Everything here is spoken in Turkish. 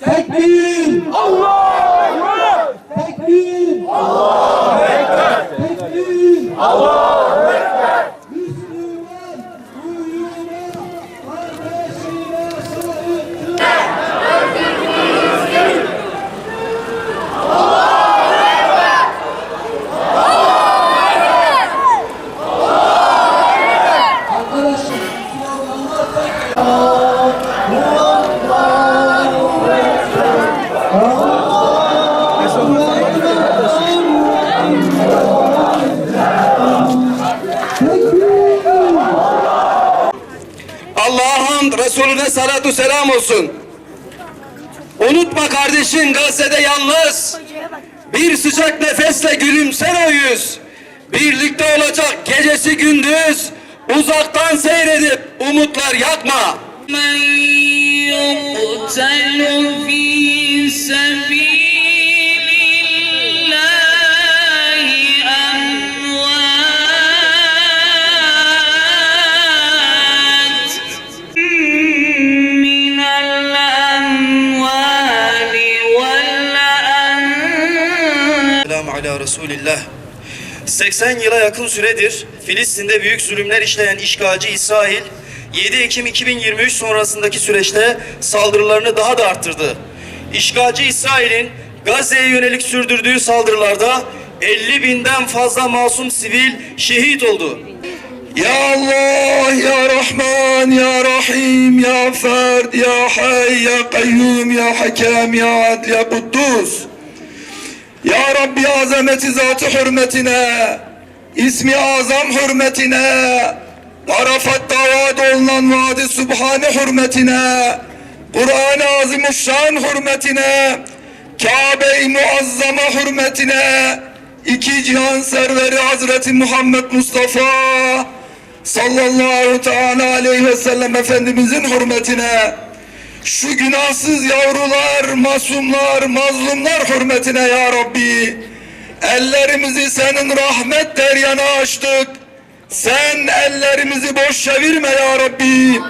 Tekbir! Allah'a hamd, Resulüne salatu selam olsun. Unutma kardeşin Gazze'de yalnız. Bir sıcak nefesle gülümser o yüz. Birlikte olacak gecesi gündüz. Uzaktan seyredip umutlar yakma. من vesselamu ala Resulillah. 80 yıla yakın süredir Filistin'de büyük zulümler işleyen işgalci İsrail, 7 Ekim 2023 sonrasındaki süreçte saldırılarını daha da arttırdı. İşgalci İsrail'in Gazze'ye yönelik sürdürdüğü saldırılarda 50 binden fazla masum sivil şehit oldu. Ya Allah, Ya Rahman, Ya Rahim, Ya Ferd, Ya Hay, Ya Kayyum, Ya Hakem, Ya Adl, Ya Kuddus. Rabbi azameti zatı hürmetine, ismi azam hürmetine, Arafat davad olunan vadi subhane hürmetine, Kur'an-ı Azimuşşan hürmetine, Kabe-i Muazzama hürmetine, iki cihan serveri Hazreti Muhammed Mustafa sallallahu teala aleyhi ve sellem Efendimizin hürmetine, şu günahsız yavrular, masumlar, mazlumlar hürmetine ya Rabbi. Ellerimizi senin rahmet deryana açtık. Sen ellerimizi boş çevirme ya Rabbi.